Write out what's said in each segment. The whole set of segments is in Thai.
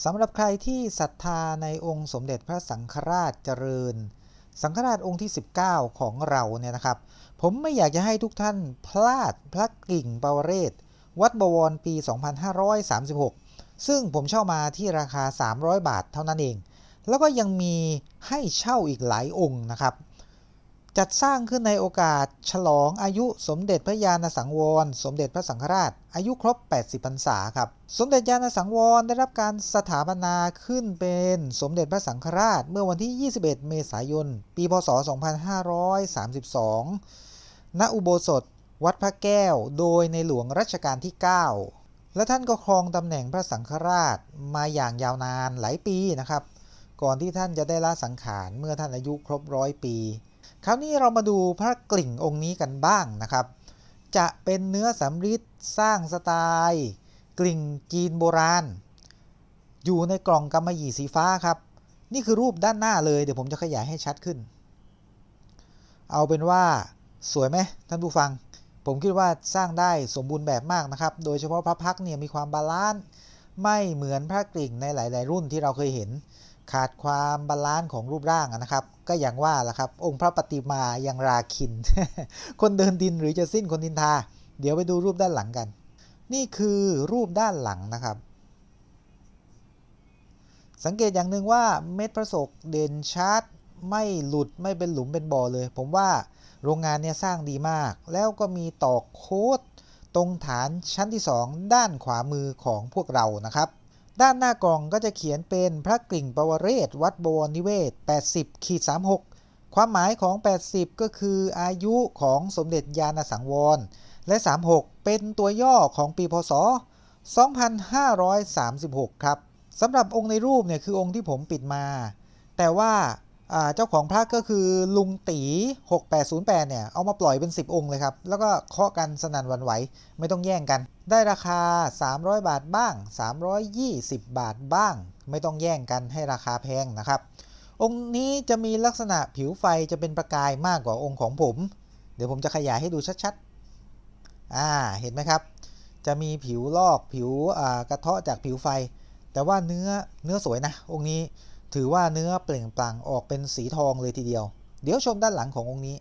สำหรับใครที่ศรัทธาในองค์สมเด็จพระสังฆราชเจริญ สังฆราชองค์ที่ 19 ของเราเนี่ยนะครับ ผมไม่อยากจะให้ทุกท่านพลาดพระกิ่งปาวเรศ วัดบวรปี 2536 ซึ่งผมเช่ามาที่ราคา 300 บาทเท่านั้นเอง แล้วก็ยังมีให้เช่าอีกหลายองค์นะครับ จัดสร้างขึ้นในโอกาสฉลองอายุสมเด็จพระยาณสังวร สมเด็จพระสังฆราช อายุครบ 80 พรรษาครับ สมเด็จยาณสังวรได้รับการสถาปนาขึ้นเป็นสมเด็จพระสังฆราชเมื่อวันที่ 21 เมษายน ปีพศ 2532 ณ อุโบสถ วัดพระแก้ว โดยในหลวงรัชกาลที่ 9 และท่านก็ครองตำแหน่งพระสังฆราชมาอย่างยาวนานหลายปีนะครับ ก่อนที่ท่านจะได้ละสังขารเมื่อท่านอายุครบร้อยปี คราวนี้เรามาดูพระกลิ่งองค์นี้กันบ้างนะครับ จะเป็นเนื้อสำริดสร้างสไตล์ กลิ่งจีนโบราณ อยู่ในกล่องกำมะหยี่สีฟ้าครับ นี่คือรูปด้านหน้าเลยเดี๋ยวผมจะขยายให้ชัดขึ้น เอาเป็นว่าสวยไหมท่านผู้ฟัง ผมคิดว่าสร้างได้สมบูรณ์แบบมากนะครับ โดยเฉพาะพระพักเนี่ยมีความบาลานซ์ไม่เหมือนพระกลิ่งในหลาย ๆ รุ่นที่เราเคยเห็น ขาดความบาลานซ์ของรูปร่างนะครับ ก็อย่างว่าล่ะครับ องค์พระปฏิมายังราคิน คนเดินดินหรือจะสิ้นคนดินทา เดี๋ยวไปดูรูปด้านหลังกัน นี่คือรูปด้านหลังนะครับ สังเกตอย่างหนึ่งว่าเม็ดพระศกเด่นชัดไม่หลุดไม่เป็นหลุมเป็นบ่อเลย ผมว่าโรงงานเนี่ยสร้างดีมาก แล้วก็มีตอกโค้ดตรงฐานชั้นที่ 2 ด้านขวามือของพวกเรานะครับ ด้านหน้ากล่องก็จะเขียนเป็นพระกลิ่งปวเรศ วัดบวรนิเวศ 80ขีด36 ความหมายของ 80 ก็คืออายุของสมเด็จยานสังวร และ 36 เป็นตัวย่อของปีพศ 2536 ครับสำหรับองค์ในรูปเนี่ยคือองค์ที่ผมปิดมา แต่ว่า เจ้าของพระก็คือลุงตี6808เนี่ยเอามาปล่อยเป็น 10 องค์เลยครับ แล้วก็เคาะกันสนั่นวันไหว ไม่ต้องแย่งกัน ได้ราคา 300 บาทบ้าง 320 บาทบ้าง ไม่ต้องแย่งกันให้ราคาแพงนะครับ องค์นี้จะมีลักษณะผิวไฟจะเป็นประกายมากกว่าองค์ของผม เดี๋ยวผมจะขยายให้ดูชัดๆอ่าเห็นไหมครับ จะมีผิวลอกผิวกระเทาะจากผิวไฟ แต่ว่าเนื้อเนื้อสวยนะองค์นี้ ถือว่าเนื้อเปล่งปลั่งออกเป็นสีทองเลยทีเดียว เดี๋ยวชมด้านหลังขององค์นี้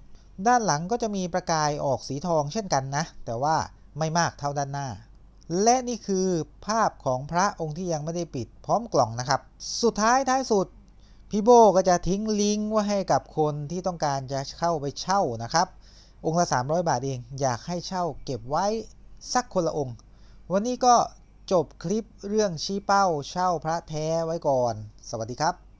ด้านหลังก็จะมีประกายออกสีทองเช่นกันนะ แต่ว่าไม่มากเท่าด้านหน้า และนี่คือภาพของพระองค์ที่ยังไม่ได้ปิดพร้อมกล่องนะครับ สุดท้ายท้ายสุดพี่โบก็จะทิ้งลิงก์ไว้ให้กับคนที่ต้องการจะเข้าไปเช่านะครับ องค์ละ300 บาทเอง อยากให้เช่าเก็บไว้สักคนละองค์ วันนี้ก็ จบคลิปเรื่องชี้เป้าเช่าพระแท้ไว้ก่อน สวัสดีครับ